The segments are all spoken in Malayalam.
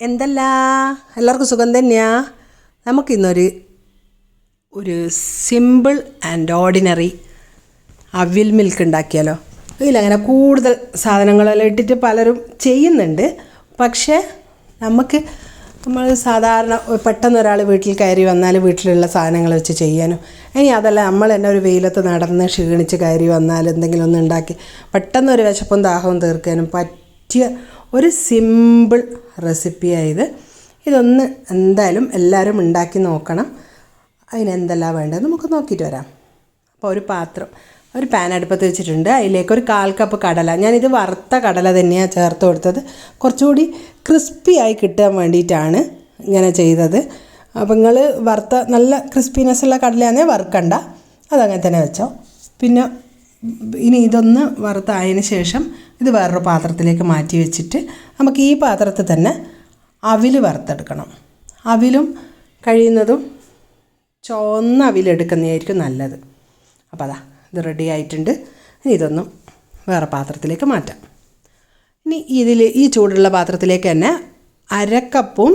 എന്തല്ല? എല്ലാവർക്കും സുഖം തന്നെയാ? നമുക്കിന്നൊരു ഒരു സിമ്പിൾ ആൻഡ് ഓർഡിനറി അവിൽ മിൽക്ക് ഉണ്ടാക്കിയാലോ? ഇതിലങ്ങനെ കൂടുതൽ സാധനങ്ങളെല്ലാം ഇട്ടിട്ട് പലരും ചെയ്യുന്നുണ്ട്. പക്ഷേ നമുക്ക് നമ്മൾ സാധാരണ പെട്ടെന്ന് ഒരാൾ വീട്ടിൽ കയറി വന്നാൽ വീട്ടിലുള്ള സാധനങ്ങൾ വെച്ച് ചെയ്യാനും. ഇനി അതല്ല നമ്മൾ തന്നെ ഒരു വെയിലത്ത് നടന്ന് ക്ഷീണിച്ച് കയറി വന്നാൽ എന്തെങ്കിലും ഒന്ന് ഉണ്ടാക്കി പെട്ടെന്ന് ഒരു വിശപ്പും ദാഹവും തീർക്കാനും പറ്റിയ ഒരു സിമ്പിൾ റെസിപ്പിയായത് ഇതൊന്ന് എന്തായാലും എല്ലാവരും ഉണ്ടാക്കി നോക്കണം. അതിനെന്തെല്ലാം വേണ്ടത് നമുക്ക് നോക്കിയിട്ട് വരാം. അപ്പോൾ ഒരു പാത്രം ഒരു പാൻ അടുപ്പത്ത് വെച്ചിട്ടുണ്ട്. അതിലേക്ക് ഒരു കാൽ കപ്പ് കടല. ഞാനിത് വറുത്ത കടല തന്നെയാണ് ചേർത്ത് കൊടുത്തത്. കുറച്ചുകൂടി ക്രിസ്പി ആയി കിട്ടാൻ വേണ്ടിയിട്ടാണ് ഇങ്ങനെ ചെയ്തത്. അപ്പോൾ നിങ്ങൾ വറുത്ത നല്ല ക്രിസ്പിനെസ് ഉള്ള കടലയാണെങ്കിൽ വറുക്കണ്ട. അതങ്ങനെ തന്നെ വെച്ചോ. പിന്നെ ഇനി ഇതൊന്ന് വറുത്തായതിന് ശേഷം ഇത് വേറൊരു പാത്രത്തിലേക്ക് മാറ്റി വെച്ചിട്ട് നമുക്ക് ഈ പാത്രത്തിൽ തന്നെ അവിൽ വറുത്തെടുക്കണം. അവിലും കഴിയുന്നതും ചുവന്ന അവിലെടുക്കുന്നതായിരിക്കും നല്ലത്. അപ്പോൾ അതാ ഇത് റെഡി ആയിട്ടുണ്ട്. ഇനി ഇതൊന്നും വേറെ പാത്രത്തിലേക്ക് മാറ്റാം. ഇനി ഇതിൽ ഈ ചൂടുള്ള പാത്രത്തിലേക്ക് തന്നെ അരക്കപ്പും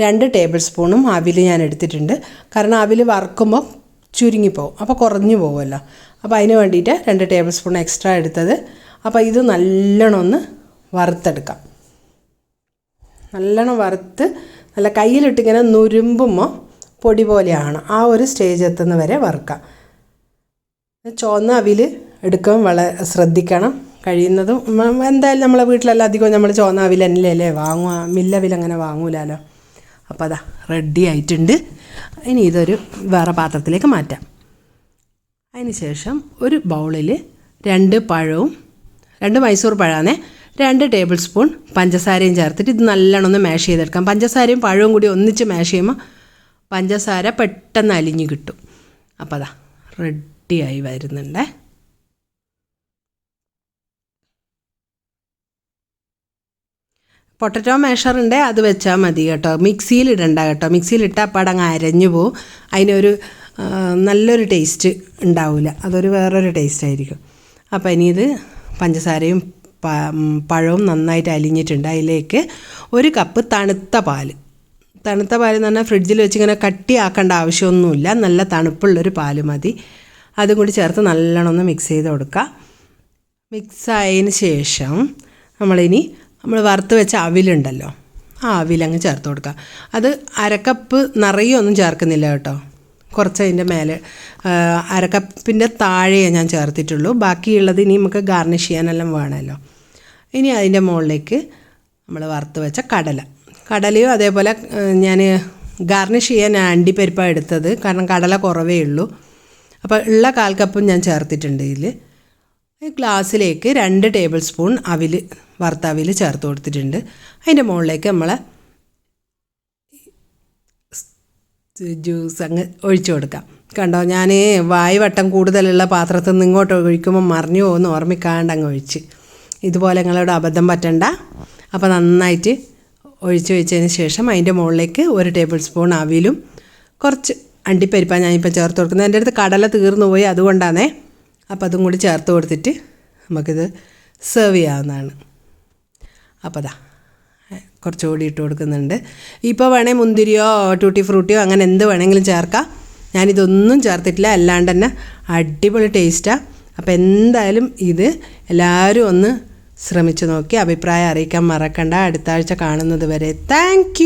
രണ്ട് ടേബിൾ സ്പൂണും അവിൽ ഞാൻ എടുത്തിട്ടുണ്ട്. കാരണം അവിൽ വറുക്കുമ്പോൾ ചുരുങ്ങിപ്പോവും. അപ്പോൾ കുറഞ്ഞു പോകുമല്ലോ അപ്പോൾ അതിന് വേണ്ടിയിട്ട് രണ്ട് ടേബിൾ സ്പൂൺ എക്സ്ട്രാ എടുത്തത് അപ്പോൾ ഇത് നല്ലോണം ഒന്ന് വറുത്തെടുക്കാം. നല്ലോണം വറുത്ത് നല്ല കയ്യിലിട്ടിങ്ങനെ നുരുമ്പുമ്പോൾ പൊടി പോലെയാണ് ആ ഒരു സ്റ്റേജ് എത്തുന്ന വരെ വറുക്കാം. ചുവന്ന അവിൽ എടുക്കാൻ വളരെ ശ്രദ്ധിക്കണം. കഴിയുന്നതും എന്തായാലും നമ്മളെ വീട്ടിലല്ല അധികം നമ്മൾ ചുവന്ന അവിൽ തന്നെയല്ലേ വാങ്ങുക. മില്ലവിൽ അങ്ങനെ വാങ്ങൂലല്ലോ അപ്പോൾ അതാ റെഡി ആയിട്ടുണ്ട്. ഇനി ഇതൊരു വേറെ പാത്രത്തിലേക്ക് മാറ്റാം. അതിന് ശേഷം ഒരു ബൗളിൽ രണ്ട് പഴവും രണ്ട് മൈസൂർ പഴമാണേ രണ്ട് ടേബിൾ സ്പൂൺ പഞ്ചസാരയും ചേർത്തിട്ട് ഇത് നല്ലോണം ഒന്ന് മാഷ് ചെയ്തെടുക്കാം. പഞ്ചസാരയും പഴവും കൂടി ഒന്നിച്ച് മാഷ് ചെയ്യുമ്പോൾ പഞ്ചസാര പെട്ടെന്ന് അലിഞ്ഞു കിട്ടും. അപ്പോൾ അതാ റെഡിയായി വരുന്നുണ്ടേ. പൊട്ടറ്റോ മേഷറുണ്ട് അത് വെച്ചാൽ മതി കേട്ടോ. മിക്സിയിൽ ഇടണ്ട കേട്ടോ. മിക്സിയിൽ ഇട്ടാൽ പടങ്ങ് അരഞ്ഞു പോവും. അതിനൊരു നല്ലൊരു ടേസ്റ്റ് ഉണ്ടാവില്ല അതൊരു വേറൊരു ടേസ്റ്റ് ആയിരിക്കും. അപ്പോൾ ഇനി ഇത് പഞ്ചസാരയും പഴവും നന്നായിട്ട് അലിഞ്ഞിട്ടുണ്ട് അതിലേക്ക് ഒരു കപ്പ് തണുത്ത പാൽ തണുത്ത പാൽ എന്ന് പറഞ്ഞാൽ ഫ്രിഡ്ജിൽ വെച്ച് ഇങ്ങനെ കട്ടിയാക്കേണ്ട ആവശ്യമൊന്നുമില്ല. നല്ല തണുപ്പുള്ളൊരു പാൽ മതി. അതും കൂടി ചേർത്ത് നല്ലോണം ഒന്ന് മിക്സ് ചെയ്ത് കൊടുക്കുക മിക്സ് ആയതിന് ശേഷം നമ്മളിനി നമ്മൾ വറുത്ത് വെച്ച അവിലുണ്ടല്ലോ ആ അവിലങ്ങ് ചേർത്ത് കൊടുക്കുക അത് അരക്കപ്പ് നിറയൊന്നും ചേർക്കുന്നില്ല കേട്ടോ. കുറച്ച് അതിന്റെ മേലെ അരക്കപ്പിന്റെ താഴെയേ ഞാൻ ചേർത്തിട്ടുള്ളൂ. ബാക്കിയുള്ളത് ഇനി നമുക്ക് ഗാർണിഷ് ചെയ്യാനെല്ലാം വേണമല്ലോ. ഇനി അതിന്റെ മുകളിലേക്ക് നമ്മൾ വറുത്ത് വെച്ച കടല. കടലയും അതേപോലെ ഞാൻ ഗാർണിഷ് ചെയ്യാൻ അണ്ടിപ്പരിപ്പാണ് എടുത്തത്. കാരണം കടല കുറവേ ഉള്ളൂ. അപ്പോൾ ഉള്ള കാൽ കപ്പും ഞാൻ ചേർത്തിട്ടുണ്ട് ഇതിൽ ഗ്ലാസ്സിലേക്ക് രണ്ട് ടേബിൾ സ്പൂൺ അവിൽ വറുത്ത അവിൽ ചേർത്ത് കൊടുത്തിട്ടുണ്ട്. അതിന്റെ മുകളിലേക്ക് നമ്മൾ ജ്യൂസ് അങ്ങ് ഒഴിച്ചു കൊടുക്കാം. കണ്ടോ ഞാൻ വായുവട്ടം കൂടുതലുള്ള പാത്രത്തിൽ നിന്ന് ഇങ്ങോട്ട് ഒഴിക്കുമ്പോൾ മറിഞ്ഞു പോകുന്ന ഓർമ്മിക്കാണ്ട് അങ്ങ് ഒഴിച്ച്. ഇതുപോലെ നിങ്ങളോട് അബദ്ധം പറ്റണ്ട. അപ്പോൾ നന്നായിട്ട് ഒഴിച്ച് വെച്ചതിന് ശേഷം അതിന്റെ മുകളിലേക്ക് ഒരു ടേബിൾ സ്പൂൺ അവിലും കുറച്ച് അണ്ടിപ്പരിപ്പാണ് ഞാനിപ്പോൾ ചേർത്ത് കൊടുക്കുന്നത്. എന്റെ അടുത്ത് കടല തീർന്നു പോയി അതുകൊണ്ടാണേ. അപ്പോൾ അതും കൂടി ചേർത്ത് കൊടുത്തിട്ട് നമുക്കിത് സെർവ് ചെയ്യാവുന്നതാണ്. അപ്പോൾ അതാ കുറച്ചുകൂടി ഇട്ട് കൊടുക്കുന്നുണ്ട്. ഇപ്പോൾ വേണേൽ മുന്തിരിയോ ടൂട്ടി ഫ്രൂട്ടിയോ അങ്ങനെ എന്ത് വേണമെങ്കിലും ചേർക്കാം. ഞാനിതൊന്നും ചേർത്തിട്ടില്ല. അല്ലാണ്ട് തന്നെ അടിപൊളി ടേസ്റ്റാണ് അപ്പോൾ എന്തായാലും ഇത് എല്ലാവരും ഒന്ന് ശ്രമിച്ചു നോക്കി. അഭിപ്രായം അറിയിക്കാൻ മറക്കണ്ട. അടുത്ത ആഴ്ച കാണുന്നത് വരെ. താങ്ക്